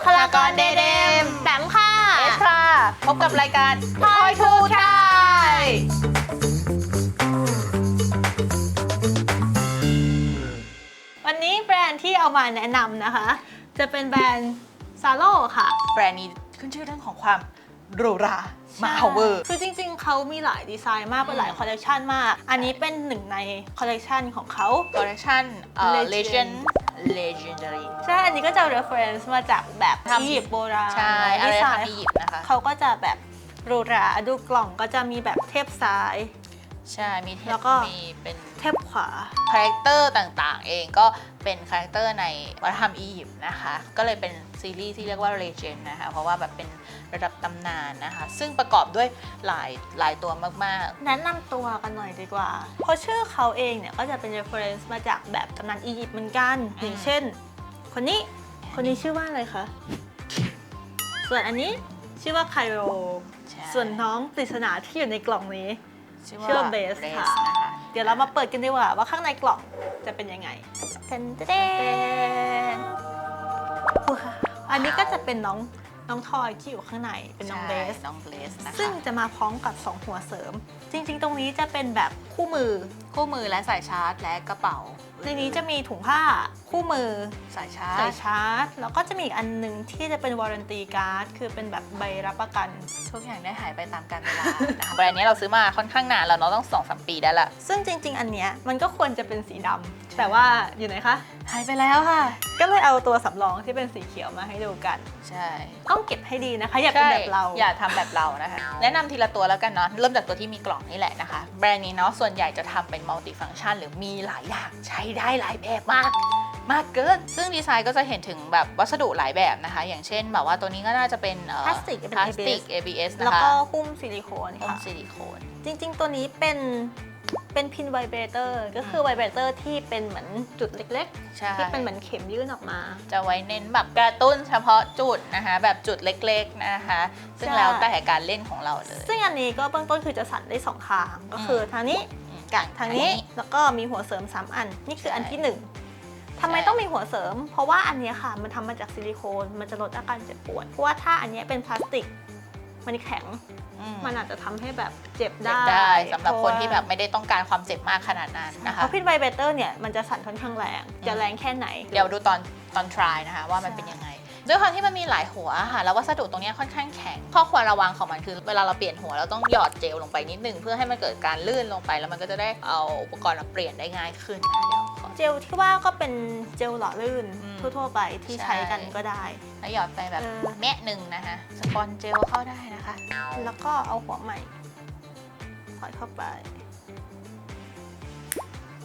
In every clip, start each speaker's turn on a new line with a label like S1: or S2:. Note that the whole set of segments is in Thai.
S1: บุคลากรเดเดมแปมค่ะ
S2: เอสค่ะ พบกับรายการ
S1: Toy to Try วันนี้แบรนด์ที่เอามาแนะนำนะคะ จะเป็นแบรนด์ซาโลค่ะ
S2: แบรนด์นี้ขึ้นชื่อเรื่องของความหรูหรามาเวอร์
S1: คือจริงๆ เขามีหลายดีไซน์มากเป็นหลาย
S2: อืม
S1: คอลเลกชันมาก อันนี้เป็นหนึ่งในคอลเลกชันของเขา
S2: คอลเลคชันเอ่อ
S1: Legend
S2: legend legendary
S1: ใช่ อันนี้ก็จะ reference มาจากแบบ
S2: ทำ
S1: อียิปต์โบราณ
S2: ใช่อะ
S1: ดี
S2: ไร
S1: ไซ
S2: ทำ
S1: น์
S2: อียิปต์นะคะ
S1: เขาก็จะแบบหรูหราดูกล่องก็จะมีแบบเทพซ้าย
S2: ใช่มีเทป
S1: แล้วก็
S2: มีเป็น
S1: เทพขวา
S2: คาแรคเตอร์ต่างๆ เองก็เป็นคาแรคเตอร์ในวัฒนธรรมอียิปต์นะคะ ก็เลยเป็นซีรีส์ที่เรียกว่า Legend นะคะ เพราะว่าแบบเป็น ระดับตำนานนะคะ ซึ่งประกอบด้วยหลายหลายตัวมาก
S1: แนะนำตัวกันหน่อยดีกว่า เพราะชื่อเขาเองเนี่ยก็จะเป็น reference มาจากแบบตำนานอียิปต์เหมือนกัน
S2: อืม
S1: อย่างเช่น คนนี้ คนนี้ชื่อว่าอะไรคะ ส่วนอันนี้ชื่อว่าไคโร
S2: ๆใช่
S1: ส่วนน้องปริศนาที่อยู่ในกล่องนี้
S2: ชื่
S1: ชื่อ
S2: อ
S1: ว่า
S2: ว่า
S1: Base ค่ะ
S2: Base นะคะ
S1: เดี๋ยวเรามาเปิดกันดีกว่าว่าข้างในกล่องจะเป็นยังไงเทนเทนอันนี้ก็จะเป็นน้อง น้องทอยที่อยู่ข้างในเป็นน้องเบส
S2: ใช่น้องเบสนะคะ
S1: ซึ่งจะมาพร้อมกับ 2 หัวเสริม จริงๆ ตรงนี้จะเป็นแบบคู่มือ
S2: คู่มือและสายชาร์จและกระเป๋า
S1: ในนี้จะมีถุงผ้าคู่มือ
S2: สายชาร์
S1: ใส่
S2: จ
S1: ชาร์จ แล้วก็จะมีอีกอันหนึงที่จะเป็นวารันตีการ์ดคือเป็นแบบใบรับประกัน
S2: ทุกอย่างได้หายไปตามกาลเวลานะคะแบรนด์นี้เราซื้อมาค่อนข้างนานแล้วเนาะต้องสองสามปีได้ละ
S1: ซึ่งจริง ๆ อันเนี้ยมันก็ควรจะเป็นสีดำแต่ว่าอยู่ไหนคะ
S2: หายไปแล้วค่ะ
S1: ก็เลยเอาตัวสำรองที่เป็นสีเขียวมาให้ดูกัน
S2: ใช่
S1: ต้องเก็บให้ดีนะคะ อย่าเป็นแบบเรา
S2: อย่าทำแบบเรานะคะ แนะนำทีละตัวแล้วกันเนาะเริ่มจากตัวที่มีกล่องนี่แหละนะคะ แบรนด์นี้เนาะส่วนใหญ่จะทำเป็นมัลติฟัง c t ชันหรือมีหลายอย่างใช้ได้หลายแบบมากมากเกิน ซึ่งดีไซน์ก็จะเห็นถึงแบบวัสดุหลายแบบนะคะ อย่างเช่นแบบว่าตัวนี้ก็น่าจะเป็นเอ่อ
S1: พลาสติกเป็น
S2: พลาสติก
S1: ABS
S2: ABS
S1: แล้ว
S2: นะคะ
S1: ก็หุ้มซิลิโคน
S2: หุ้ม
S1: ค่ะ
S2: ซิลิโคน
S1: จริง ๆ ตัวนี้เป็นเป็นพินไวเบรเตอร์ก็คือไวเบรเตอร์ที่เป็นเหมือนจุดเล็ก
S2: ใช่
S1: ๆที่เป็นเหมือนเข็มยื่นออกมา
S2: จะไว้เน้นแบบกระตุ้นเฉพาะจุดนะคะ แบบจุดเล็กๆนะคะ ซึ่ง
S1: ใช่
S2: แล้วแต่การเล่นของเราเลย
S1: ซึ่งอันนี้ก็เบื้องต้นคือจะสั่นได้สองทางก็คือทางนี้
S2: อืม
S1: กับทางนี้
S2: อันนี้
S1: แล้วก็มีหัวเสริม 3 อัน นี่คืออัน
S2: ใช่
S1: ที่หนึ่งทำไม
S2: ใช่
S1: ต้องมีหัวเสริม เพราะว่าอันเนี้ยค่ะ มันทำมาจากซิลิโคนมันจะลดอาการเจ็บปวด เพราะว่าถ้าอันเนี้ยเป็นพลาสติก มันแข็ง
S2: อืม
S1: มันอาจจะทำให้แบบเจ็บ
S2: เจ็บ
S1: ได้
S2: ได้สำหรับ
S1: เพาะ
S2: คน
S1: ว่า
S2: ที่แบบไม่ได้ต้องการความเจ็บมากขนาดนั้นนะ
S1: เพ
S2: คะ
S1: ราะพินไวเบรเตอร์เนี่ยมันจะสั่นค่อนข้างแรง จะแรงแค่ไหน
S2: เดี๋ยวดูตอนตอน try นะคะว่ามัน
S1: ใช่
S2: เป็นยังไง ด้วยความที่มันมีหลายหัวค่ะแล้ววัสดุตรงเนี้ยค่อนข้างแข็ง ข้อควรระวังของมันคือ เวลาเราเปลี่ยนหัวเราต้องหยอดเจลลงไปนิดนึงเพื่อให้มันเกิดการลื่นลงไป แล้วมันก็จะได้เอาอุปกรณ์มาเปลี่ยนได้ง่ายขึ้นนะคะเดี๋ยวขอ
S1: เจลที่ว่าก็เป็นเจลหล่อลื่น
S2: อืม
S1: ทั่วๆไปที่
S2: ใช่
S1: ใช้กันก็ได้
S2: แล้วหยอดไปแบบ
S1: เออ
S2: แมะหนึ่งนะคะสปอนเจลเข้าได้นะคะ
S1: แล้วก็เอาหัวใหม่สอดเข้าไป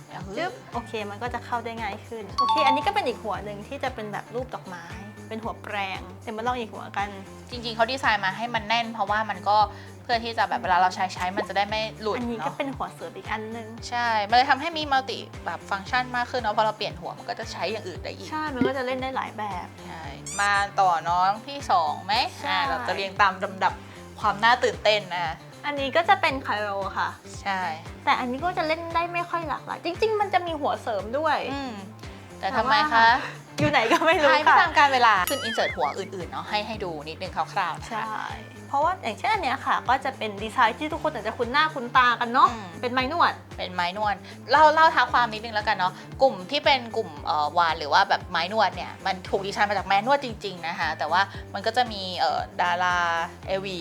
S2: แล้ว
S1: จึ๊บโอเคมันก็จะเข้าได้ง่ายขึ้น โอเค อันนี้ก็เป็นอีกหัวหนึ่งที่จะเป็นแบบรูปดอกไม้ เป็นหัวแปรงเดี๋ยวมาลองอีกหัวกัน
S2: จริง ๆเขาดีไซน์มาให้มันแน่น เพราะว่ามันก็เพื่อที่จะแบบเวลาเราใช้ใช้มันจะได้ไม่หลุด
S1: อันนี้ก็
S2: เนาะ
S1: เป็นหัวเสริมอีกอันหนึง
S2: ใช่ มันเลยทำให้มีมัลติแบบฟังก์ชันมากขึ้นเนาะพอเราเปลี่ยนหัวมันก็จะใช้อย่างอื่นได้อีก
S1: ใช่ มันก็จะเล่นได้หลายแบบ
S2: ใช่ มาต่อน้องที่สองไหม
S1: ใช่
S2: อ่าเราจะเรียงตามลำดับความน่าตื่นเต้นนะ
S1: อันนี้ก็จะเป็นไคโรค่ะ
S2: ใช่
S1: แต่อันนี้ก็จะเล่นได้ไม่ค่อยหลากหลายจริง ๆ มันจะมีหัวเสริมด้วย
S2: อืมแต่
S1: แต่
S2: ทำไม
S1: ว่า
S2: คะ
S1: อยู่ไหนก็ไม่รู้
S2: ทายไม่
S1: ค่ะ
S2: ตามการเวลาขึ้นอินเสิร์ตหัวอื่นๆเนาะให้ให้ดูนิดนึงคร่าวๆนะ
S1: ใช่
S2: คะ
S1: เพราะว่าอย่างเช่นอันเนี้ยค่ะ ก็จะเป็นดีไซน์ที่ทุกคนอาจจะคุ้นหน้าคุ้นตากันเนาะ
S2: อืม
S1: เป็นไม้นวด
S2: เป็นไม้นวดเล่าเล่าท้าความนิดนึงแล้วกันเนาะกลุ่มที่เป็นกลุ่มเอ่อวานหรือว่าแบบไม้นวดเนี่ยมันถูกดีไซน์มาจากแม้นวดจริง ๆนะคะ แต่ว่ามันก็จะมีเอ่อดาราเอวี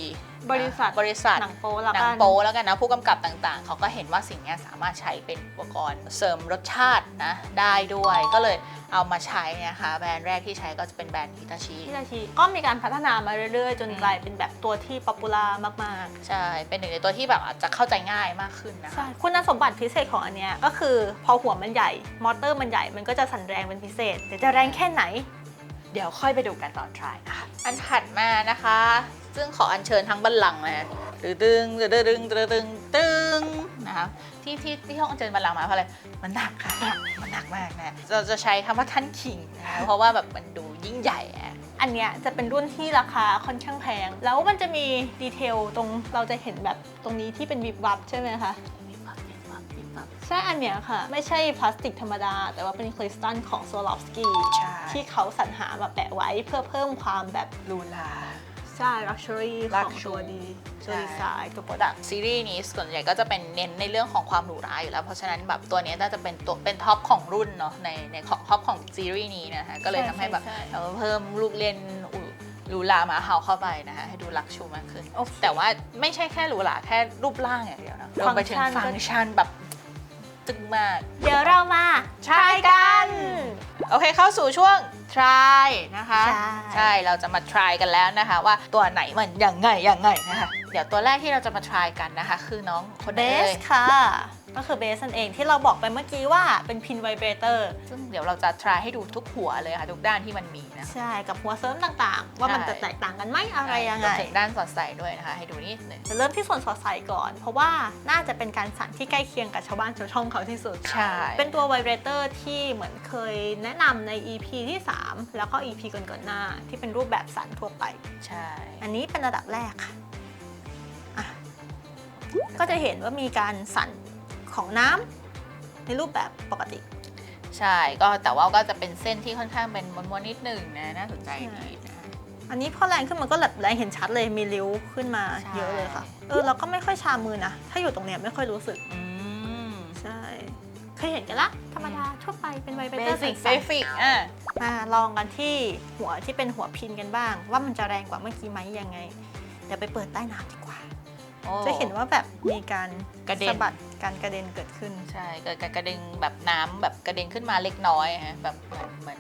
S1: บริษัท
S2: บริษัท
S1: หนังโป๊ละ
S2: หนั
S1: กั
S2: ง
S1: น
S2: โป๊แล้วกันนะผู้กำกับต่างๆ เขาก็เห็นว่าสิ่งเนี้ยสามารถใช้เป็นอุปกรณ์เสริมรสชาตินะได้ด้วยก็เลยเอามาใช้นะคะแบรนด์แรกที่ใช้ก็จะเป็นแบรนด์ฮิตาชิ
S1: ที่นาทีก็มีการพัฒนามาเรื่อยๆ จน
S2: อืม
S1: กลายเป็นแบบตัวที่ป๊อปปูล่ามาก
S2: ใช่ เป็นหนึ่งในตัวที่แบบอาจจะเข้าใจง่ายมากขึ้นนะ
S1: ๆ
S2: คะ
S1: ใช่คุณสมบัติพิเศษของอันเนี้ยก็คือพอหัวมันใหญ่ มอเตอร์มันใหญ่มันก็จะสั่นแรงเป็นพิเศษแต่จะแรงแค่ไหน
S2: เดี๋ยวค่อยไปดูกันตอน try นะคะอันถัดมานะคะ ซึ่งขออัญเชิญทั้งบัลลังก์นะตึงตึงตึงตึงตึงตึงตึงนะคะที่ที่ที่ห้องอัญเชิญบัลลังก์มาเพราะอะไรมันหนักค่ะมันหนักมากนะเราจะใช้คำว่าท่านคิงนะคะเพราะว่าแบบมันดูยิ่งใหญ่อะ
S1: อันเนี้ยจะเป็นรุ่นที่ราคาค่อนข้างแพง แล้วมันจะมีดีเทลตรงเราจะเห็นแบบตรงนี้ที่เป็นวิบวับใช่ไหมคะ
S2: วิบวับวิบวับวิบวับ
S1: ใช่อันเนี้ยค่ะ ไม่ใช่พลาสติกธรรมดา แต่ว่าเป็นคริสตัลของโซลอฟสกี้
S2: ใช่
S1: ที่เขาสรรหามาแปะไว้เพื่อเพิ่มความแบบ
S2: ลูลา
S1: ใช่ luxury ของ
S2: Luxury
S1: ตัวดี
S2: ใช่
S1: ตัวดีไซน์ตัวโปรดักต์
S2: ซีรีส์นี้ส่วนใหญ่ก็จะเป็นเน้นในเรื่องของความหรูหราอยู่แล้ว เพราะฉะนั้นแบบตัวเนี้ยน่าจะเป็นตัวเป็นท็อปของรุ่นเนาะในในของท็อปของซีรีส์นี้นะคะก็เลย
S1: ใช่
S2: ทำให้แบบ
S1: ใช่ใช่
S2: เราเพิ่มลูกเล่นอุหรูหรามาเฮาเข้าไปนะคะให้ดูลักชูมากขึ้น
S1: โอเค
S2: แต่ว่าไม่ใช่แค่หรูหราแค่รูปร่างอย่างเดียวนะรวมไปถึง
S1: ฟั
S2: ฟั
S1: ง
S2: ง
S1: ก์
S2: ก์
S1: ชั
S2: ชั
S1: น
S2: นแบบ จึงมาก
S1: เดี๋ยวเรามา
S2: ใช่กัน โอเคเข้าสู่ช่วง try นะคะ
S1: ใช่
S2: เราจะมา try กันแล้วนะคะ ว่าตัวไหนมันยังไงยังไงนะคะ เดี๋ยวตัวแรกที่เราจะมา try กันนะคะ คือน้องคน
S1: เบ
S2: นี้
S1: ส
S2: เลย
S1: ค่ะ ก็คือเบสนั่นเองที่เราบอกไปเมื่อกี้ว่าเป็นพินไวเบรเตอร์
S2: ซึ่งเดี๋ยวเราจะ try ให้ดูทุกหัวเลยค่ะ ทุกด้านที่มันมีนะคะ
S1: ใช่กับหัวเสริมต่างๆ ว่ามัน
S2: ใช่
S1: จะแตกต่างกันไหมอะไรยังไง
S2: รวมถึงด้านสอดใส่ด้วยนะคะ ให้ดูนิดหนึง
S1: จะเริ่มที่ส่วนสอดใส่ก่อน เพราะว่าน่าจะเป็นการสั่นที่ใกล้เคียงกับชาวบ้านชาวช่องเขาที่สุด
S2: ใช่
S1: เป็นตัวไวเบรเตอร์ที่เหมือนเคยแนะนำใน EP ที่ 3 แล้วก็ EP ก่อนๆหน้า ที่เป็นรูปแบบสั่นทั่วไป
S2: ใช่
S1: อันนี้เป็นระดับแรกค่ะอะก็จะเห็นว่ามีการสั่น ของน้ำในรูปแบบปกติ
S2: ใช่ก็แต่ว่าก็จะเป็นเส้นที่ค่อนข้างเป็นม้วนๆนิดหนึ่งนะน่าสนใจดีนะ
S1: อันนี้พอแรงขึ้นมันก็แบบแรงเห็นชัดเลยมีริ้วขึ้นมา
S2: ใช่
S1: เยอะเลยค่ะเออเราก็ไม่ค่อยชามือนะ ถ้าอยู่ตรงเนี้ยไม่ค่อยรู้สึก
S2: อืม
S1: ใช่เคยเห็นกันละ ธรรมดาทั่วไปเป็นไวเบ
S2: เบ
S1: เตอร์
S2: สิก
S1: ใส
S2: เบสิกอะ
S1: ๆมาลองกันที่หัวที่เป็นหัวพินกันบ้าง ว่ามันจะแรงกว่าเมื่อกี้ไหมยังไงเดี๋ยวไปเปิดใต้น้ำดีกว่า
S2: โอ้
S1: จะเห็นว่าแบบมีการ
S2: กระเด็น
S1: สะบัดการกระเด็นเกิดขึ้น
S2: ใช่เกิดการกระเด็นแบบน้ำแบบกระเด็นขึ้นมาเล็กน้อยฮะแบบเหมือนเหมือน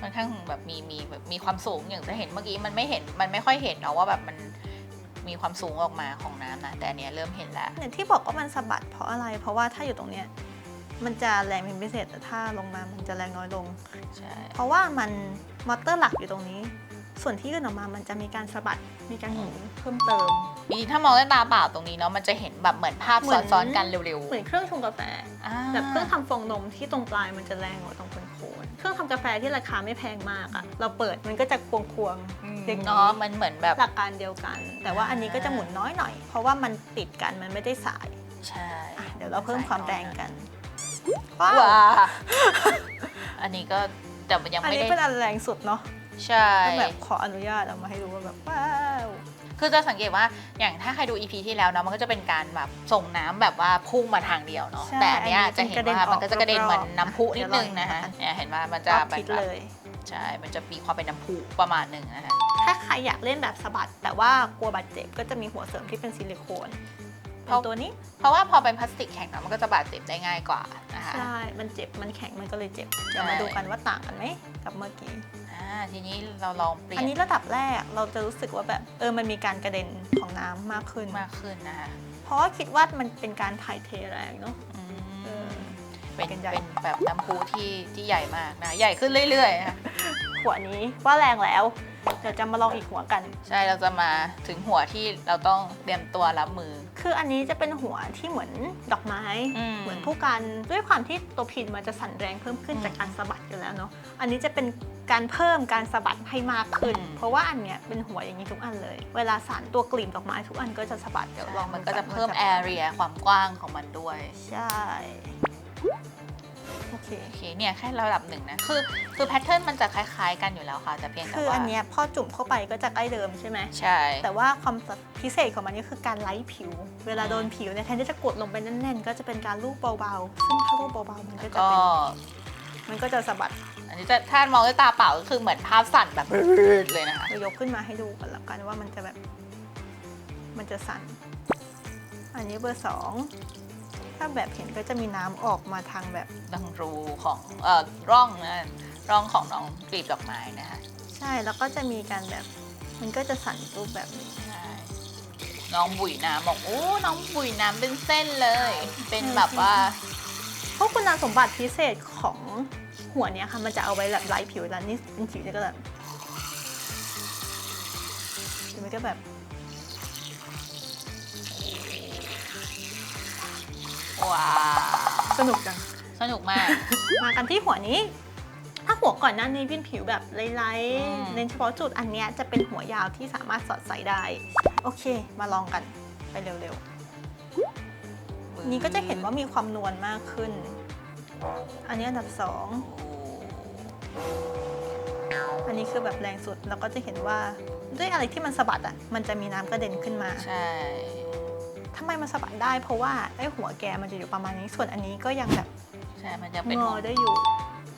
S2: ค่อนข้างแบบมีมีแบบมีความสูงอย่างจะเห็นเมื่อกี้มันไม่เห็นมันไม่ค่อยเห็นเนาะว่าแบบมันมีความสูงออกมาของน้ำนะแต่อันเนี้ยเริ่มเห็นแล้ว
S1: เนี่ยที่บอกว่ามันสะบัดเพราะอะไร เพราะว่าถ้าอยู่ตรงเนี้ยมันจะแรงเป็นพิเศษแต่ถ้าลงมามันจะแรงน้อยลง
S2: ใช่
S1: เพราะว่ามันมอเตอร์หลักอยู่ตรงนี้ ส่วนที่ยื่นออกมามันจะมีการสะบัดมีการหมุนเพิ่มเติม
S2: จริงๆถ้ามองด้วยตาเปล่าตรงนี้เนาะมันจะเห็นแบบเหมือนภาพ
S1: เหมือน
S2: ซ้อนๆกันเร็ว
S1: เหมือนเครื่องชงกาแฟ
S2: ๆอ่า
S1: แบบเครื่องทำฟองนมที่ตรงปลายมันจะแรงกว่าตรงโคนๆเครื่องทำกาแฟที่ราคาไม่แพงมากอะเราเปิดมันก็จะควงๆ
S2: อืม
S1: อย่างนี้
S2: เนาะมันเหมือนแบบ
S1: หลักการเดียวกัน แต่ว่าอันนี้ก็จะหมุนน้อยหน่อย เพราะว่ามันติดกันมันไม่ได้สาย
S2: ใช่
S1: อะเดี๋ยวเราเพิ่มความแรงกัน
S2: ว้า
S1: ว้าว
S2: อันนี้ก็แต่มันยัง
S1: อัน
S2: ไม่
S1: นี้
S2: ได้
S1: เป็นอันแรงสุดเนาะ
S2: ใช่
S1: ก็แบบขออนุญาตเอามาให้ดูว่าแบบว้าว
S2: คือจะสังเกตว่าอย่างถ้าใครดู EP ที่แล้วเนาะมันก็จะเป็นการแบบส่งน้ำแบบว่าพุ่งมาทางเดียวเนาะ
S1: ใช่
S2: แต่อันเนี้ยจะเห็นว่ามันก็จะกระเด็นเหมือนน้ำพุนิดนึง
S1: เดี๋ยวลอง
S2: นะคะ
S1: นะคะ
S2: เนี่ยเห็นว่ามันจะ
S1: รอบ
S2: แบบ
S1: ทิศเลย
S2: ใช่ มันจะมีความเป็นน้ำพุประมาณหนึ่งนะคะ
S1: ถ้าใครอยากเล่นแบบสะบัด แต่ว่ากลัวบาดเจ็บก็จะมีหัวเสริมที่เป็นซิลิโคน เป็นตัวนี้
S2: เพราะว่าพอเป็นพลาสติกแข็งเนาะมันก็จะบาดเจ็บได้ง่ายกว่านะคะ
S1: ใช่ มันเจ็บ มันแข็ง มันก็เลยเจ็บ เดี๋ยวมาดูกันว่าต่างกันไหมกับเมื่อกี้
S2: อ่า ทีนี้เราลองเปลี่ย
S1: อัน
S2: น
S1: นี้ระดับแรกเราจะรู้สึกว่าแบบเออ มันมีการกระเด็นของน้ำมากขึ้น
S2: มากขึ้นนะคะ
S1: เพราะว่าคิดว่ามันเป็นการถ่ายเทแรงเนาะ
S2: อืม
S1: เออ
S2: เป็น
S1: เป็นใหญ่
S2: เป็นแบบน้ำพุที่ที่ใหญ่มากนะ ใหญ่ขึ้นเรื่อยๆค่ะ
S1: หัวนี้ว่าแรงแล้วเดี๋ยวจะมาลองอีกหัวกัน
S2: ใช่เราจะมาถึงหัวที่เราต้องเตรียมตัวรับมือ
S1: คืออันนี้จะเป็นหัวที่เหมือนดอกไม้
S2: อืม
S1: เหมือนผู้กันด้วยความที่ตัวพินมันจะสั่นแรงเพิ่มขึ้น
S2: อืม
S1: จากการสะบัดอยู่แล้วเนาะอันนี้จะเป็นการเพิ่มการสะบัดให้มากขึ้น
S2: อืม
S1: เพราะว่าอันเนี้ยเป็นหัวอย่างนี้ทุกอันเลย เวลาสั่นตัวกลีบดอกไม้ทุกอันก็จะสะบัดเดี๋ยวลอง
S2: มัน
S1: ดู
S2: ก็จะ
S1: น
S2: เพิ่ม
S1: ว่า
S2: แอเรียความกว้างของมันด้วย
S1: ใช่ โอเค
S2: โอเคเนี่ยแค่ระดับหนึ่งนะ คือคือแพทเทิร์นมันจะคล้ายๆกันอยู่แล้วค่ะ แต่เพียงแต่
S1: คือ
S2: ว่า
S1: อันเนี้ยพอจุ่มเข้าไปก็จะใกล้เดิมใช่ไหม
S2: ใช่
S1: แต่ว่าความพิเศษของมันนี่คือการไล่ผิว เวลาโดนผิวเนี่ยแทนที่จะกดลงไปแน่นๆ ก็จะเป็นการลูบเบาๆ ซึ่งถ้าลูบเบาๆมันก็จะ
S2: ก็
S1: เป็นมันก็จะสะบัด
S2: อันนี้จะถ้ามองด้วยตาเปล่าก็คือเหมือนภาพสั่นแบบเลยนะคะ
S1: เรายกขึ้นมาให้ดูกันแล้วกันว่ามันจะแบบ มันจะสั่น อันนี้เบอร์สอง ถ้าแบบเห็นก็จะมีน้ำออกมาทางแบบ
S2: ดังรูของเอ่อร่องนะร่องของน้องกลีบดอกไม้นะคะ
S1: ใช่ แล้วก็จะมีการแบบ มันก็จะสั่นรูปแบบนี้
S2: ใช่น้องบุ๋ยน้ำบอกโอ้น้องบุ๋ยน้ำเป็นเส้นเลย เป็นแบบว่า
S1: เพราะคุณสมบัติพิเศษของหัวเนี้ยค่ะ มันจะเอาไว้แบบไล่ผิวแล้วนี่เป็นผิวเนี่ยก็แบบเดี๋ยวมันก็แบบ
S2: ว้าว
S1: สนุกจัง
S2: สนุกมาก
S1: มากันที่หัวนี้ ถ้าหัวก่อนหน้านี้เป็นผิวแบบไล่
S2: อืม
S1: ๆเน้นเฉพาะจุดอันเนี้ยจะเป็นหัวยาวที่สามารถสอดใส่ได้ โอเค มาลองกันไปเร็ว
S2: มื
S1: นี้ก็จะเห็นว่ามีความนวลมากขึ้น อันนี้อันดับสอง อันนี้คือแบบแรงสุด แล้วก็จะเห็นว่าด้วยอะไรที่มันสะบัดอะ มันจะมีน้ำกระเด็นขึ้นมา
S2: ใช่
S1: ทำไมมันสะบัดได้ เพราะว่าไอ้หัวแกมันจะอยู่ประมาณนี้ ส่วนอันนี้ก็ยังแบบ
S2: ใช่ มันจะเป็น
S1: งอได้อยู่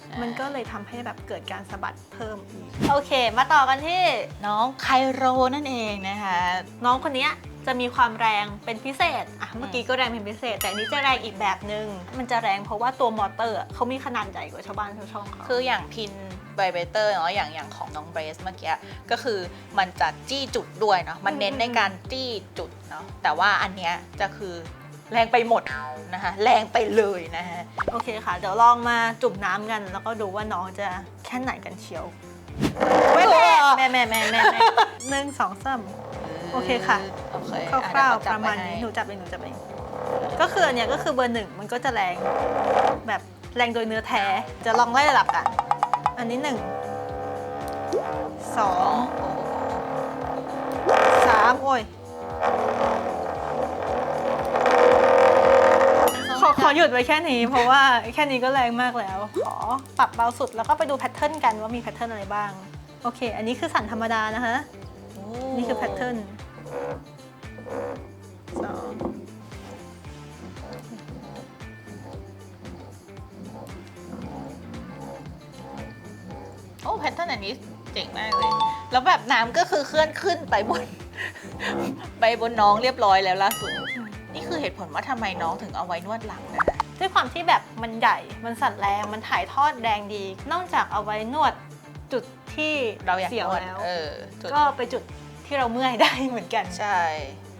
S2: ใช่
S1: มันก็เลยทำให้แบบเกิดการสะบัดเพิ่มอีก โอเค มาต่อกันที่
S2: น้องไคโรนั่นเองนะคะ
S1: น้องคนเนี้ยจะมีความแรงเป็นพิเศษ อะ เมื่อกี้ก็แรงเป็นพิเศษ แต่อันนี้จะแรงอีกแบบหนึ่ง มันจะแรงเพราะว่าตัวมอเตอร์อะเขามีขนาดใหญ่กว่าชาวบ้านชาวช่องเขา
S2: คืออย่างพิน ไบเบเตอร์เนาะอย่างอย่างของน้องเบรสเมื่อกี้ก็คือมันจะจี้จุดด้วยเนาะมันเน้นในการจี้จุดเนาะแต่ว่าอันเนี้ยจะคือแรงไปหมดนะคะแรงไปเลยนะคะ
S1: โอเคค่ะ เดี๋ยวลองมาจุ่มน้ำกัน แล้วก็ดูว่าน้องจะแค่ไหนกันเชียวแม่แม่แม่แม่แม่แม่หนึ่งสองสามโอเคค่ะ
S2: โอเค
S1: คร่าว
S2: อะ
S1: ๆประมาณนี้หนูจับเองหนูจับเองก็คืออันเนี้ยก็คือเบอร์หนึ่งมันก็จะแรงแบบแรงโดยเนื้อแท้จะลองไล่ระดับกัน อันนี้หนึ่งสองสามโอ้ย ขอขอหยุดไว้แค่นี้ เพราะว่าแค่นี้ก็แรงมากแล้ว ขอปรับเบาสุดแล้วก็ไปดูแพทเทิร์นกันว่ามีแพทเทิร์นอะไรบ้าง โอเค อันนี้คือสันธรรมดานะคะ นี่คือแพทเทิร์นสอง
S2: โอ้แพทเทิร์นอันนี้เจ๋งมากเลย แล้วแบบน้ำก็คือเคลื่อนขึ้นไปบน ไปบนน้องเรียบร้อยแล้วล่าสุด นี่คือเหตุผลว่าทำไมน้องถึงเอาไว้นวดหลังนะคะ
S1: ด้วยความที่แบบมันใหญ่ มันสั่นแรง มันถ่ายทอดแรงดี นอกจากเอาไว้นวดจุดที่
S2: เราอยาก
S1: เสียวน
S2: วด
S1: แล้ว
S2: เออจุด
S1: ก็ไปจุดที่เราเมื่อยได้เหมือนกัน
S2: ใช่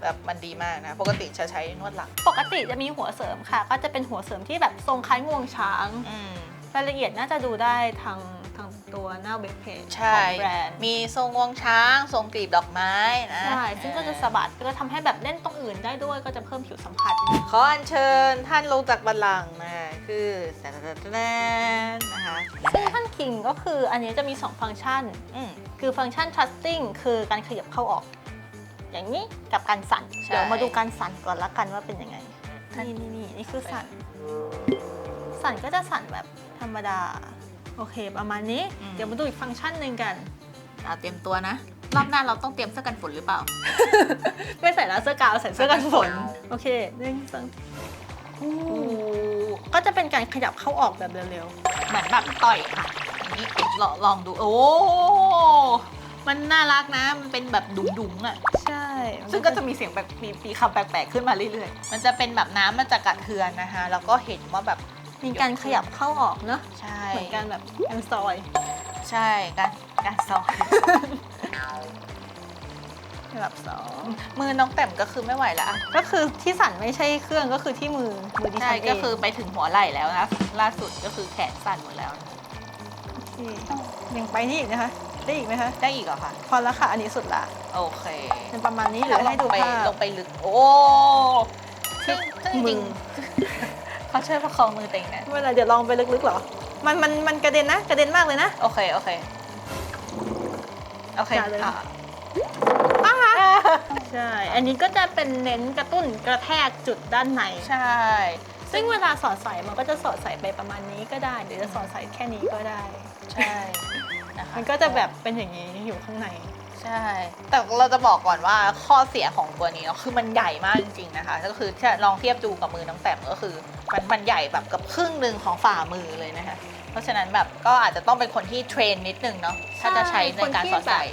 S2: แบบมันดีมากนะ ปกติจะใช้นวดหลัง
S1: ปกติจะมีหัวเสริมค่ะ ก็จะเป็นหัวเสริมที่แบบทรงคล้ายงวงช้าง
S2: อืม
S1: รายละเอียดน่าจะดูได้ทางทาง ตัวหน้าเว็บเพจ
S2: ใช่
S1: ของแบรนด์
S2: มีทรงงวงช้าง ทรงกลีบดอกไม้นะ
S1: ใช่ ซึ่งก็จะสะบัดก็ทำให้แบบเล่นตรงอื่นได้ด้วยก็จะเพิ่มผิวสัมผัส
S2: ขออัญเชิญท่านลงจากบัลลังก์นะคือแตนนะคะ
S1: ซึ่งท่านคิงก็คืออันนี้จะมี 2 ฟังก์ชัน
S2: อืม
S1: คือฟังก์ชัน trusting คือการขยับเข้าออก อย่างนี้กับการสั่น
S2: ใช่
S1: เดี๋ยวมาดูการสั่นก่อนละกันว่าเป็นยังไง นี่นี่นี่นี่คือสั่น สั่นก็จะสั่นแบบธรรมดา โอเค ประมาณนี้เดี๋ยวมาดูอีกฟังก์ชันหนึ่งกัน
S2: อะเตรียมตัวนะ รอบหน้าเราต้องเตรียมเสื้อกันฝนหรือเปล่า
S1: ไม่ใส่แล้วเสื้อกาวใส่เสื้อกันฝน โอเคหนึ่งสองก็จะเป็นการขยับเข้าออกแบบเร็ว
S2: เหมือนแบบต่อยค่ะนี่ลองลองดู โอ้ มันน่ารักนะ มันเป็นแบบดุ๋งๆอะ
S1: ๆ ใช่
S2: ซึ่งก็จะมีเสียงแบบมีมีคำแปลกๆขึ้นมาเรื่อยๆ มันจะเป็นแบบน้ำมันจะกระเทือนนะคะ แล้วก็เห็นว่าแบบ
S1: มีการขยับเข้าออกเนอะ
S2: ใช่
S1: เหมือนกันแบบการซอย
S2: ใช่การการสอน
S1: แบบสอง
S2: มือน้องแต้มก็คือไม่ไหวแล้วอะ
S1: ก็คือที่สั่นไม่ใช่เครื่องก็คือที่มือมือดิ
S2: ใช่
S1: ฉันเอง
S2: ก็คือไปถึงหัวไหล่แล้วนะล่าสุดก็คือแขนสั่นหมดแล้ว
S1: โอเคยังไปนี่อีกนะคะ ได้อีกไหมคะ
S2: ได้อีกเหรอคะ
S1: พอแล้วค่ะ อันนี้สุดละ
S2: โอเค
S1: เป็นประมาณนี้หรือให้ดู
S2: ไป
S1: ภาพ
S2: ลงไปลึก โอ้ซึ่งซึ่งจ
S1: มื
S2: ริง
S1: อ
S2: ๆ เขาช่วยประคองมือเต็งนะ
S1: เวลาเดี๋ยวลองไปลึกๆเหรอ มันมันมันกระเด็นนะ กระเด็นมากเลยนะ
S2: โอเค โอเค โอเค
S1: อย่าเลย
S2: อะ
S1: ใช่ อันนี้ก็จะเป็นเน้นกระตุ้นกระแทกจุดด้านใน
S2: ใช่
S1: ซึ่งเวลาสอดใส่มันก็จะสอดใส่ไปประมาณนี้ก็ได้ หรือจะสอดใส่แค่นี้ก็ได้
S2: ใช่ นะคะ
S1: มันก็จะแบบเป็นอย่างนี้อยู่ข้างใน
S2: ใช่ แต่เราจะบอกก่อนว่าข้อเสียของตัวนี้เนาะคือมันใหญ่มากจริงๆนะคะ ก็คือถ้าลองเทียบดูกับมือน้องแต้มก็คือ มันมันใหญ่แบบกับครึ่งหนึ่งของฝ่ามือเลยนะคะ เพราะฉะนั้นแบบก็อาจจะต้องเป็นคนที่เทรนนิดนึงเนาะถ้าจะใช้ในการสอดใส่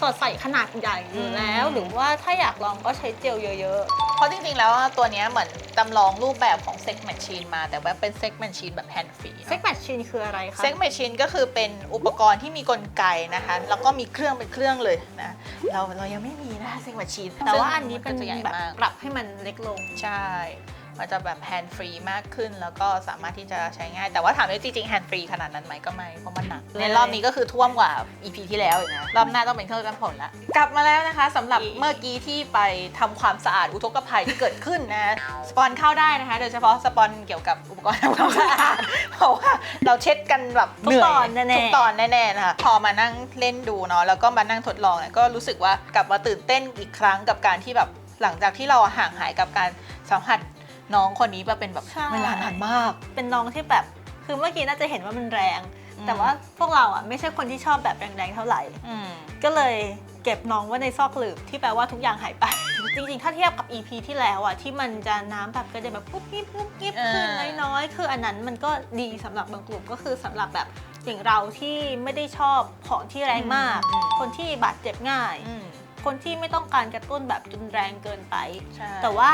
S1: สอดใส่ขนาดใหญ่อยู่แล้ว
S2: อืม
S1: หรือว่าถ้าอยากลองก็ใช้เจลเยอะ
S2: เพ ราะจริงๆ แล้วตัวเนี้ยเหมือนจำลองรูปแบบของเซ็กแมชชีนมา แต่ว่าเป็นเซ็กแมชชีนแบบแฮนด์ฟรี
S1: ๆเซ็กแมชชีนคืออะไรคะ
S2: เซ็กแมชชีนก็คือเป็นอุปกรณ์ที่มีกลไกนะคะ แล้วก็มีเครื่องเป็นเครื่องเลยนะเราเรายังไม่มีนะคะเซ็กแมชชีน
S1: แต่ว่าอันนี้เป็น
S2: จะใหญ่
S1: แบบ
S2: มาก
S1: ปรับให้มันเล็กลง
S2: ใช่ มันจะแบบแฮนด์ฟรีมากขึ้น แล้วก็สามารถที่จะใช้ง่าย แต่ว่าถามว่าจริงๆแฮนด์ฟรีขนาดนั้นไหมก็ไม่เพราะมันหนัก
S1: เลย
S2: ในรอบนี้ก็คือท่วมกว่า EP ที่แล้วอีกนะรอบหน้าต้องเป็นเครื่องกันผลละกลับมาแล้วนะคะสำหรับ
S1: อี
S2: เมื่อกี้ที่ไปทำความสะอาดอุทกภัยที่เกิดขึ้นนะสปอนเข้าได้นะคะ โดยเฉพาะสปอนเกี่ยวกับอุปกรณ์ทำความสะอาดเพราะว่าเราเช็ดกันแบบ
S1: ทุ
S2: เห
S1: ก
S2: นื่อย
S1: ตอนแน่ๆ
S2: ทุกตอนแน่ๆนะคะพอมานั่งเล่นดูเนาะแล้วก็มานั่งทดลองเนี่ยก็รู้สึกว่ากลับมาตื่นเต้นอีกครั้งกับการที่แบบหลังจากที่เราห่างหายกับการสัมผัส น้องคนนี้แบบเป็นแบบ
S1: ใช่
S2: เวลานานมาก
S1: เป็นน้องที่แบบ คือเมื่อกี้น่าจะเห็นว่ามันแรง
S2: อืม
S1: แต่ว่าพวกเราอะไม่ใช่คนที่ชอบแบบแรงๆเท่าไหร่
S2: อืม
S1: ก็เลยเก็บน้องไว้ในซอกหลืบที่แปลว่าทุกอย่างหายไป จริงๆ ถ้าเทียบกับ EP ที่แล้วอะที่มันจะน้ำแบบกระเด็นแบบปุ๊บกิ๊บปุ๊บกิ๊บ
S2: เออ
S1: ขึ้นน้อยๆ คืออันนั้นมันก็ดีสำหรับบางกลุ่มก็คือสำหรับแบบอย่างเราที่ไม่ได้ชอบของที่แรงมาก คนที่บาดเจ็บง่าย
S2: อืม
S1: คนที่ไม่ต้องการกระตุ้นแบบรุนแรงเกินไป
S2: ใช่
S1: แต่ว่า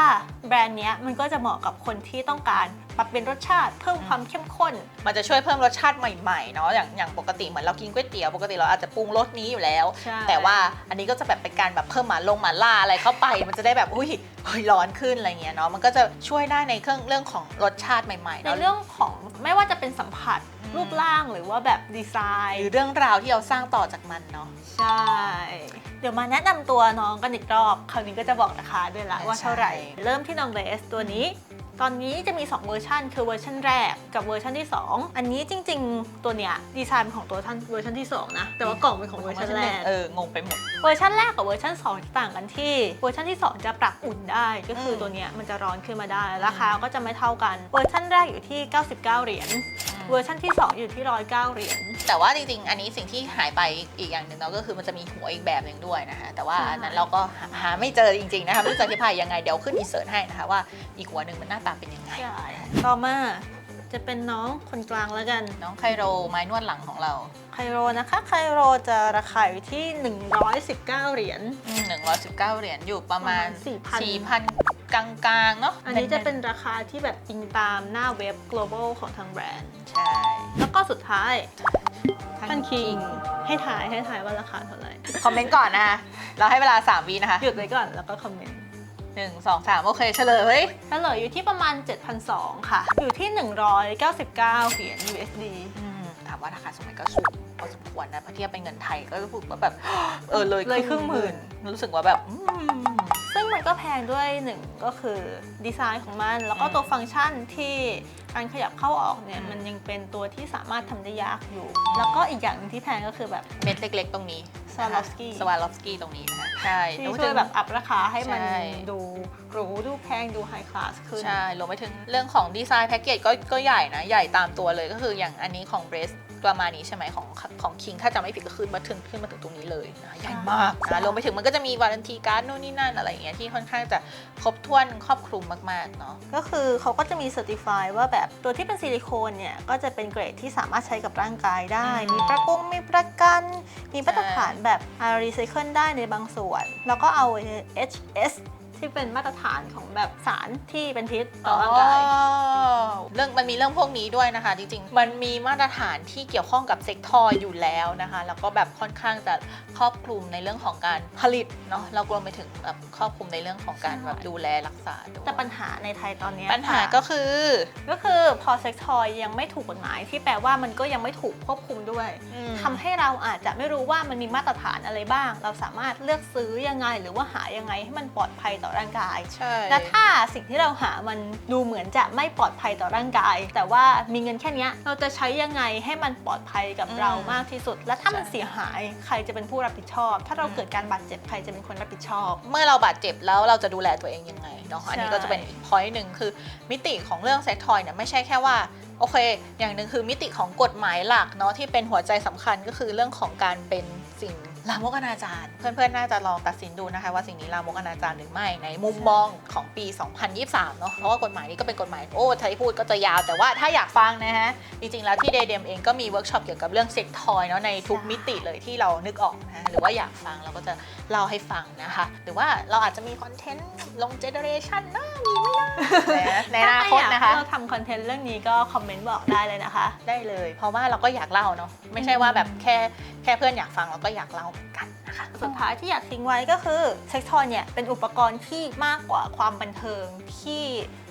S1: แบรนด์เนี้ยมันก็จะเหมาะกับคนที่ต้องการปรับเป็นรสชาติเพิ่มความเข้มข้น
S2: มันจะช่วยเพิ่มรสชาติใหม่ๆเนาะอย่างอย่างปกติเหมือนเรากินก๋วยเตี๋ยวปกติเราอาจจะปรุงรสนี้อยู่แล้ว
S1: ใช่
S2: แต่ว่าอันนี้ก็จะแบบเป็นการแบบเพิ่มหมาลงหมาล่าอะไรเข้าไป มันจะได้แบบอุ้ยเฮ้ยร้อนขึ้นอะไรเงี้ยเนาะมันก็จะช่วยได้ในเครื่องเรื่องของรสชาติใหม่ๆ
S1: ใน
S2: เนาะ
S1: เรื่องของไม่ว่าจะเป็นสัมผัส
S2: อืม
S1: รูปร่างหรือว่าแบบดีไซ
S2: ห
S1: น์
S2: รือเรื่องราวที่เราสร้างต่อจากมันเนาะ
S1: ใช่ เดี๋ยวมาแนะนำตัวน้องกันอีกรอบ คราวนี้ก็จะบอกราคาด้วยละ
S2: ใช่
S1: ว่าเท่าไหร่ เริ่มที่น้องเรสตัวนี้ ตอนนี้จะมี 2 เวอร์ชันคือเวอร์ชันแรกกับเวอร์ชันที่ 2 อันนี้จริง ๆ ตัวเนี้ยดีไซน์เป็นของตัวท่านเวอร์ชันที่ 2 นะ แต่ว่ากล่องเป็นของเวอร์ชันแรก
S2: เออ งงไปหมด
S1: เวอร์ชันแรกกับเวอร์ชัน2จะต่างกันที่เวอร์ชันที่ 2 จะปรับอุ่นได้ ก็คืออ
S2: ม
S1: ตัวเนี้ยมันจะร้อนขึ้นมาได้ ราคาก็จะไม่เท่ากัน เวอร์ชันแรกอยู่ที่ 99 เหรียญ เวอร์ชันที่ 2 อยู่ที่ 109 เหรียญ
S2: แต่ว่าจริงๆ อันนี้สิ่งที่หายไปอีกอย่างหนึ่งเนาะก็คือมันจะมีหัวอีกแบบหนึ่งด้วยนะคะ แต่ว่า
S1: ใช่
S2: อันนั้นเราก็หาหาไม่เจอจริงๆนะคะไม่รู้จะอธิบายยังไง เดี๋ยวขึ้นอินเสิร์ตให้นะคะว่าอีกหัวหนึ่งมันหน้าตาเป็นยังไง
S1: ใช่ต่อมาจะเป็นน้องคนกลางแล้วกัน
S2: น้องไคโรไม้นวดหลังของเรา
S1: ไคโรนะคะ ไคโรจะราคาอยู่ที่ 119 เหรียญ
S2: หนึ่งร้อยสิบเก้าเหรียญอยู่ประมาณ
S1: ประมาณ4,000
S2: สี่พันกลางๆเนาะ
S1: อันนี้จะเป็นราคาที่แบบอิงตามหน้าเว็บ global ของทางแบรนด์
S2: ใช่
S1: แล้วก็สุดท้ายท่า
S2: ท่านน
S1: คิง
S2: King
S1: ให้ถ่ายให้ถ่ายว่าราคาเท่าไหร่
S2: คอมเมนต์ก่อนนะคะเราให้เวลา 3วินะคะ
S1: หยุดไว้ก่อนแล้วก็คอมเมนต์
S2: หนึ่งสองสามโอเคเฉลย
S1: เฉลยอยู่ที่ประมาณ 7,200 ค่ะ อยู่ที่ 199 เหรียญ USD
S2: อืมถามว่าราคาสมัยก็สูง พอสมควรนะพอเทียบเป็นเงินไทยก็รู้สึกว่าแบบเออเลย
S1: เลยครึ่งหมื่น
S2: รู้สึกว่าแบบอืม
S1: ซึ่งมันก็แพงด้วยหนึ่งก็คือดีไซน์ของมัน แล้วก็
S2: อืม
S1: ตัวฟังก์ชันที่การขยับเข้าออกเนี่ย
S2: อืม
S1: มันยังเป็นตัวที่สามารถทำได้ยากอยู่ แล้วก็อีกอย่างหนึงที่แพงก็คือแบบ
S2: เม็ดเล็ก ๆ ตรงนี้
S1: Swarovski
S2: สวาลอฟสกี้ตรงนี้นะคะใช่
S1: ที่
S2: รวมไป
S1: ช่
S2: ถึ
S1: วย
S2: ง
S1: แบบอัพราคาให้มัน
S2: ใช่
S1: ดูหรูดูแพงดูไฮคลาสขึ้น
S2: ใช่รวมไปถึงเรื่องของดีไซน์แพ็กเกจก็ก็ใหญ่นะ ใหญ่ตามตัวเลยก็คืออย่างอันนี้ของเบรส ประมาณนี้ใช่ไหมของของคิงถ้าจะไม่ผิดก็ขึ้นมาถึงขึ้นมาถึงตรงนี้เลยนะใหญ่มาก
S1: ใช่
S2: นะรวมไปถึงมันก็จะมีวารันตีการ์ดนู่นนี่นั่นอะไรอย่างเงี้ยที่ค่อนข้างจะครบถ้วนครอบคลุมมากๆเนาะ
S1: ก็คือเขาก็จะมีเซอร์ติฟายว่าแบบตัวที่เป็นซิลิโคนเนี่ยก็จะเป็นเกรดที่สามารถใช้กับร่างกายได้
S2: อืม
S1: มีประกงมีประกันมีมาตรฐาน
S2: ใช่
S1: แบบรีไซเคิลได้ในบางส่วน แล้วก็เอา HS ที่เป็นมาตรฐานของแบบสารที่เป็นพิษต่อร่างกาย
S2: อ๋อเรื่องมันมีเรื่องพวกนี้ด้วยนะคะ จริงๆ มันมีมาตรฐานที่เกี่ยวข้องกับเซกทอร์อยู่แล้วนะคะ แล้วก็แบบค่อนข้างจะครอบคลุมในเรื่องของการผลิตเนาะแล้วรวมไปถึงแบบครอบคลุมในเรื่องของการ
S1: ใช่
S2: แบบดูแลรักษาด้วย
S1: แต่ปัญหาในไทยตอนเนี้ย
S2: ปัญหา
S1: ค่ะ
S2: ก็คือ
S1: ก็คือพอเซ็กทอยยังไม่ถูกกฎหมายที่แปลว่ามันก็ยังไม่ถูกควบคุมด้วย
S2: อืม
S1: ทำให้เราอาจจะไม่รู้ว่ามันมีมาตรฐานอะไรบ้าง เราสามารถเลือกซื้อยังไงหรือว่าหายังไงให้มันปลอดภัยต่อร่างกาย
S2: ใช่
S1: และถ้าสิ่งที่เราหามันดูเหมือนจะไม่ปลอดภัยต่อร่างกาย แต่ว่ามีเงินแค่เนี้ยเราจะใช้ยังไงให้มันปลอดภัยกับเรามากที่สุด และถ้ามันเสียหายใครจะเป็นผู้รับผิดชอบ ถ้าเราเกิดการบาดเจ็บใครจะเป็นคนรับผิดชอบ
S2: เมื่อเราบาดเจ็บแล้วเราจะดูแลตัวเองยังไงเนาะ
S1: ใช่
S2: อันนี้ก็จะเป็นอีกพอยต์หนึ่งคือมิติของเรื่องเซ็กทอยเนี่ยไม่ใช่แค่ว่าโอเค อย่างหนึ่งคือมิติของกฎหมายหลักเนาะที่เป็นหัวใจสำคัญก็คือเรื่องของการเป็นสิ่ง ลามกอนาจารเพื่อนๆ น่าจะลองตัดสินดูนะคะ ว่าสิ่งนี้ลามกอนาจารหรือไม่ในมุมมองของปี 2023 เนาะเพราะว่ากฎหมายนี้ก็เป็นกฎหมายโอ้ถ้าให้พูดก็จะยาวแต่ว่าถ้าอยากฟังนะฮะ จริงๆ แล้วที่เดเดมเองก็มีเวิร์กช็อปเกี่ยวกับเรื่องเซ็กทอยเนาะในทุก
S1: ใช่
S2: มิติเลยที่เรานึกออกนะหรือว่าอยากฟังเราก็จะเล่าให้ฟังนะคะ หรือว่าเราอาจจะมีคอนเทนต์ลงเจเนอเรชันนะมีไหมนะในอนาคต
S1: ถ้าใรอยาก
S2: นะคะ
S1: ให้เราทำคอนเทนต์เรื่องนี้ก็คอมเมนต์บอกได้เลยนะคะ
S2: ได้เลย เพราะว่าเราก็อยากเล่าเนาะไม่ใช่ว่าแบบแค่แค่เพื่อนอยากฟังเราก็อยากเล่าเหมือนกันนะคะ
S1: สุดท้ายที่อยากทิ้งไว้ก็คือเซ็กทอยเนี่ยเป็นอุปกรณ์ที่มากกว่าความบันเทิงที่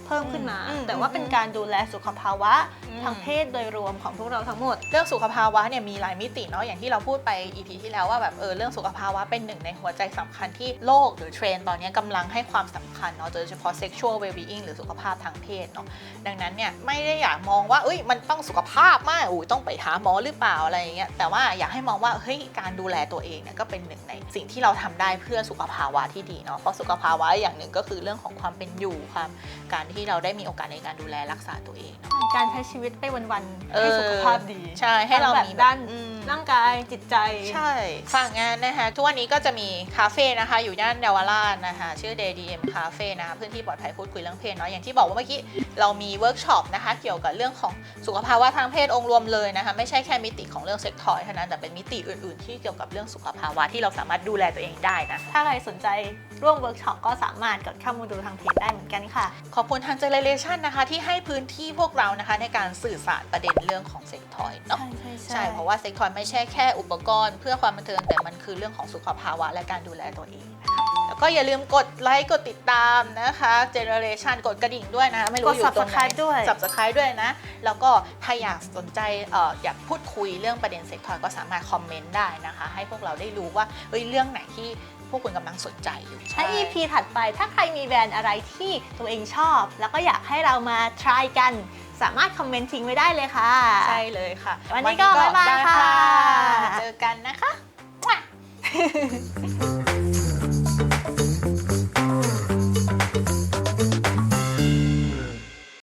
S1: เพิ่มขึ้นมา
S2: อืม
S1: แต่ว่าเป็นการดูแลสุขภาวะ
S2: อืม
S1: ทางเพศโดยรวมของพวกเราทั้งหมด
S2: เรื่องสุขภาวะเนี่ยมีหลายมิติเนาะอย่างที่เราพูดไป EP ที่แล้วว่าแบบเออเรื่องสุขภาวะเป็นหนึ่งในหัวใจสำคัญที่โลกหรือเทรนด์ตอนนี้กำลังให้ความสำคัญเนาะโดยเฉพาะ sexual well-being หรือสุขภาพทางเพศเนาะดังนั้นเนี่ยไม่ได้อยากมองว่าเอ้ยมันต้องสุขภาพมากอุ้ยต้องไปหาหมอหรือเปล่าอะไรอย่างเงี้ยแต่ว่าอยากให้มองว่าเฮ้ยการดูแลตัวเองเนี่ยก็เป็นหนึ่งในสิ่งที่เราทำได้เพื่อสุขภาวะที่ดีเนาะเพราะสุขภาวะอย่างหนึ่งก็คือเรื่องของความเป็นอยู่ความการที่ที่เราได้มีโอกาสในการดูแลรักษาตัวเองเนาะ
S1: การใช้ชีวิตไปวันๆ
S2: เออ
S1: ให้สุขภาพดี
S2: ใช่ให้เรา
S1: ทั้ง
S2: มี
S1: แบบด้าน
S2: อืม
S1: ร่างกายจิตใจ
S2: ใช่ฝากงานนะคะทุกวันนี้ก็จะมีคาเฟ่นะคะ อยู่ย่านเยาวราชนะคะ ชื่อ Day DM Cafe นะคะพื้นที่ปลอดภัยพูดคุยเรื่องเพศเนาะอย่างที่บอกว่าเมื่อกี้เรามีเวิร์กช็อปนะคะ เกี่ยวกับเรื่องของสุขภาวะทางเพศองค์รวมเลยนะคะ ไม่ใช่แค่มิติของเรื่องเซ็กทอยเท่านั้นแต่เป็นมิติอื่นๆ ที่เกี่ยวกับเรื่องสุขภาวะที่เราสามารถดูแลตัวเองได้นะ
S1: ถ้าใครสนใจร่วมเวิร์กช็อปก็สามารถกดเข้ามาดูทางเพจได้เหมือนกันค่ะ
S2: ขอบคุณทางเจเนเรชันนะคะที่ให้พื้นที่พวกเรานะคะในการสื่อสารประเด็นเรื่องของเซ็กทอยเนาะ
S1: ใช่ใช่
S2: ใช่เพราะว่าเซ็กทอยไม่ใช่แค่อุปกรณ์ เพื่อความบันเทิงแต่มันคือเรื่องของสุขภาวะและการดูแลตัวเองนะคะแล้วก็อย่าลืมกดไลค์กดติดตามนะคะเจเนเรชันกดกระดิ่งด้วยนะไม่รู้
S1: กด
S2: อยู่ตรงไหน
S1: subscribe ด้วย
S2: subscribe ด้วยนะ แล้วก็ถ้าอยากสนใจเอ่ออยากพูดคุยเรื่องประเด็นเซ็กทอยก็สามารถคอมเมนต์ได้นะคะ ให้พวกเราได้รู้ว่าเอ้ยเรื่องไหนที่ พวกคุณกำลังสนใจอยู่
S1: ถ้า EP ถัดไปถ้าใครมีแบรนด์อะไรที่ตัวเองชอบ แล้วก็อยากให้เรามา try กัน สามารถคอมเมนต์ทิ้งไว้ได้เลยค่ะ
S2: ใช่เลยค่ะ
S1: วันนี้ก็บ๊ายบาย
S2: ได้
S1: ค่ะ
S2: เจอกันนะคะ